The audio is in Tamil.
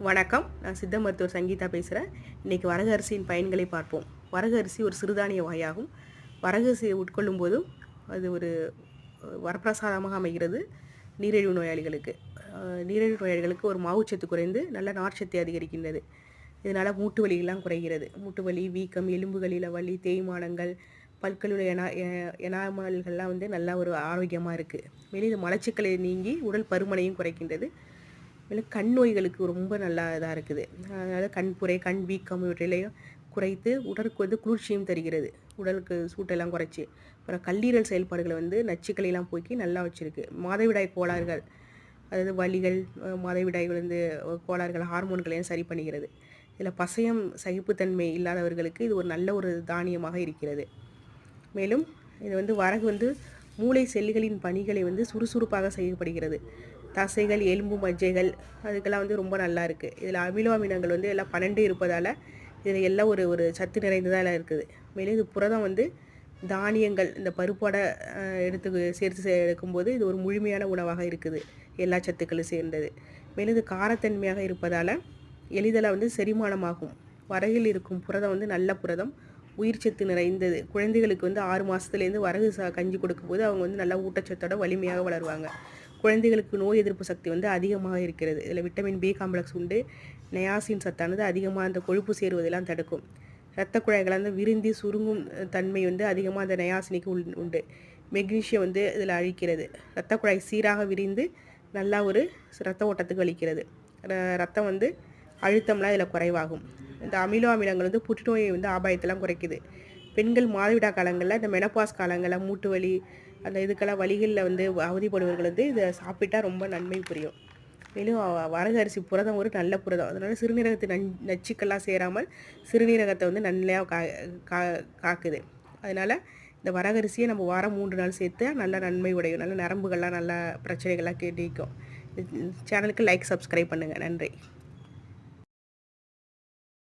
வணக்கம். நான் சித்த மருத்துவர் சங்கீதா பேசுகிறேன் இன்றைக்கி வரகரிசியின் பயன்களை பார்ப்போம். வரகரிசி ஒரு சிறுதானிய வகையாகும் வரகரிசியை உட்கொள்ளும் போதும் அது ஒரு வரப்பிரசாதமாக அமைகிறது நீரிழிவு நோயாளிகளுக்கு. நீரிழிவு நோயாளிகளுக்கு ஒரு மாவுச்சத்து குறைந்து நல்ல நார்ச்சத்தை அதிகரிக்கின்றது. இதனால் மூட்டு வலியெல்லாம் குறைகிறது. மூட்டு வலி வீக்கம் எலும்புகளில் வலி தேய்மானங்கள் பல்களுள்ள எனா எ- எனாமல்கள்லாம் வந்து நல்லா ஒரு ஆரோக்கியமாக இருக்குது மேலும் இது மலச்சிக்கலை நீங்கி உடல் பருமனையும் குறைக்கின்றது. மேலும் கண் நோய்களுக்கு ரொம்ப நல்லா இதாக இருக்குது. அதனால் கண்புரை கண் வீக்கம் இவற்றிலையும் குறைத்து உடலுக்கு வந்து குளிர்ச்சியும் தருகிறது. உடலுக்கு சூட்டெல்லாம் குறைச்சி. அப்புறம் கல்லீரல் செயல்பாடுகளை வந்து நச்சுக்களையெல்லாம் போக்கி நல்லா வச்சுருக்கு. மாதவிடாய் கோளாறுகள் அதாவது வலிகள் மாதவிடாய் வந்து கோளாறுகள் ஹார்மோன்களையும் சரி பண்ணுகிறது இதில் பசையம் சகிப்புத்தன்மை இல்லாதவர்களுக்கு இது ஒரு நல்ல ஒரு தானியமாக இருக்கிறது. மேலும் இது வந்து வரகு வந்து மூளை செல்களின் பணிகளை வந்து சுறுசுறுப்பாக செய்யப்படுகிறது. தசைகள் எலும்பு மஜ்ஜைகள் அதுக்கெல்லாம் வந்து ரொம்ப நல்லா இருக்குது இதில் அமிலோ அமிலங்கள் வந்து எல்லாம் பன்னெண்டு இருப்பதால் இதில் எல்லாம் ஒரு ஒரு சத்து நிறைந்ததாக இருக்குது. மேலும் இது புரதம் வந்து தானியங்கள் இந்த பருப்போட எடுத்து சேர்த்து எடுக்கும்போது இது ஒரு முழுமையான உணவாக இருக்குது. எல்லா சத்துக்களும் சேர்ந்தது. மேலும் இது காரத்தன்மையாக இருப்பதால் எளிதில் வந்து செரிமானமாகும். வரகில் இருக்கும் புரதம் வந்து நல்ல புரதம். உயிர் சத்து நிறைந்தது. குழந்தைகளுக்கு வந்து ஆறு மாதத்துலேருந்து வரகு சா கஞ்சி கொடுக்கும்போது அவங்க வந்து நல்லா ஊட்டச்சத்தோட வலிமையாக வளருவாங்க. குழந்தைகளுக்கு நோய் எதிர்ப்பு சக்தி வந்து அதிகமாக இருக்கிறது. இதில் விட்டமின் பி காம்ப்ளெக்ஸ் உண்டு. நயாசின் சத்தானது அதிகமாக அந்த கொழுப்பு சேருவதெல்லாம் தடுக்கும். இரத்த குழாய்கள் வந்து விருந்தி சுருங்கும் தன்மை வந்து அதிகமாக அந்த நயாசினிக்கு உண்டு. மெக்னீஷியம் வந்து இதில் அழிக்கிறது. இரத்த குழாய் சீராக விரிந்து நல்லா ஒரு இரத்த ஓட்டத்துக்கு அளிக்கிறது. ர- ரத்தம் வந்து அழுத்தம்லாம் இதில் குறைவாகும். இந்த அமிலோ அமிலங்கள் வந்து புற்றுநோயை வந்து ஆபாயத்தெல்லாம் குறைக்குது. பெண்கள் மாதவிடா காலங்களில் இந்த மெனப்பாஸ் காலங்களில் மூட்டு வலி அந்த இதுக்கெல்லாம் வழிகளில் வந்து அவதிப்படுபவர்கள் வந்து இதை சாப்பிட்டா ரொம்ப நன்மை புரியும். மேலும் வரகரிசி புரதம் ஒரு நல்ல புரதம். அதனால சிறுநீரகத்து நன் நச்சுக்கெல்லாம் சேராமல் சிறுநீரகத்தை வந்து நல்லா கா கா காக்குது. அதனால் இந்த வரகரிசியை நம்ம வாரம் மூன்று நாள் சேர்த்து நல்ல நன்மை உடையும். நல்ல நரம்புகள்லாம் நல்லா பிரச்சனைகள்லாம் கேட்டிக்கும் சேனலுக்கு லைக் சப்ஸ்கிரைப் பண்ணுங்கள் நன்றி.